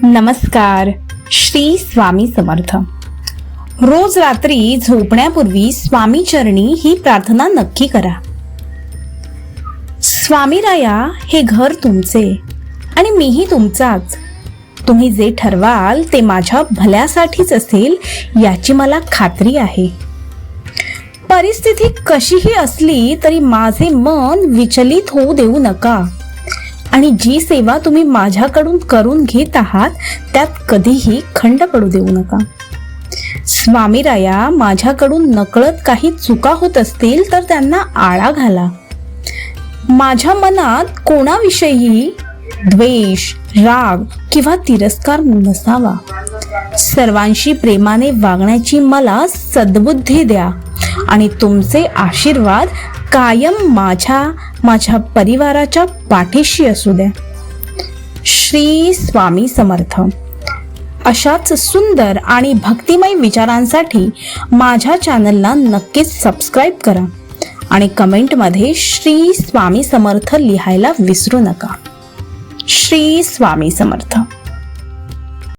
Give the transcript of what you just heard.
नमस्कार. श्री स्वामी समर्थ. रोज रात्री झोपण्यापूर्वी स्वामी चरणी ही प्रार्थना नक्की करा. स्वामीराया हे घर तुमचे आणि मीही तुमचाच. तुम्ही जे ठरवाल ते माझ्या भल्यासाठीच असेल याची मला खात्री आहे. परिस्थिती कशीही असली तरी माझे मन विचलित होऊ देऊ नका. आणि जी सेवा तुम्ही माझ्याकडून करून घेत आहात त्यात कधीही खंड पडू देऊ नका. स्वामीराया माझ्याकडून नकळत काही चुका होत असतील तर त्यांना आळा घाला. माझ्या मनात कोणाविषयी द्वेष राग किंवा तिरस्कार नसावा. सर्वांशी प्रेमाने वागण्याची मला सद्बुद्धी द्या आणि तुमचे आशीर्वाद कायम माझ्या माझ्या परिवाराच्या पाठीशी असू द्या श्री स्वामी समर्थ. अशाच सुंदर आणि भक्तिमय विचारांसाठी माझ्या चॅनलला नक्कीच सबस्क्राईब करा आणि कमेंटमध्ये श्री स्वामी समर्थ लिहायला विसरू नका. श्री स्वामी समर्थ.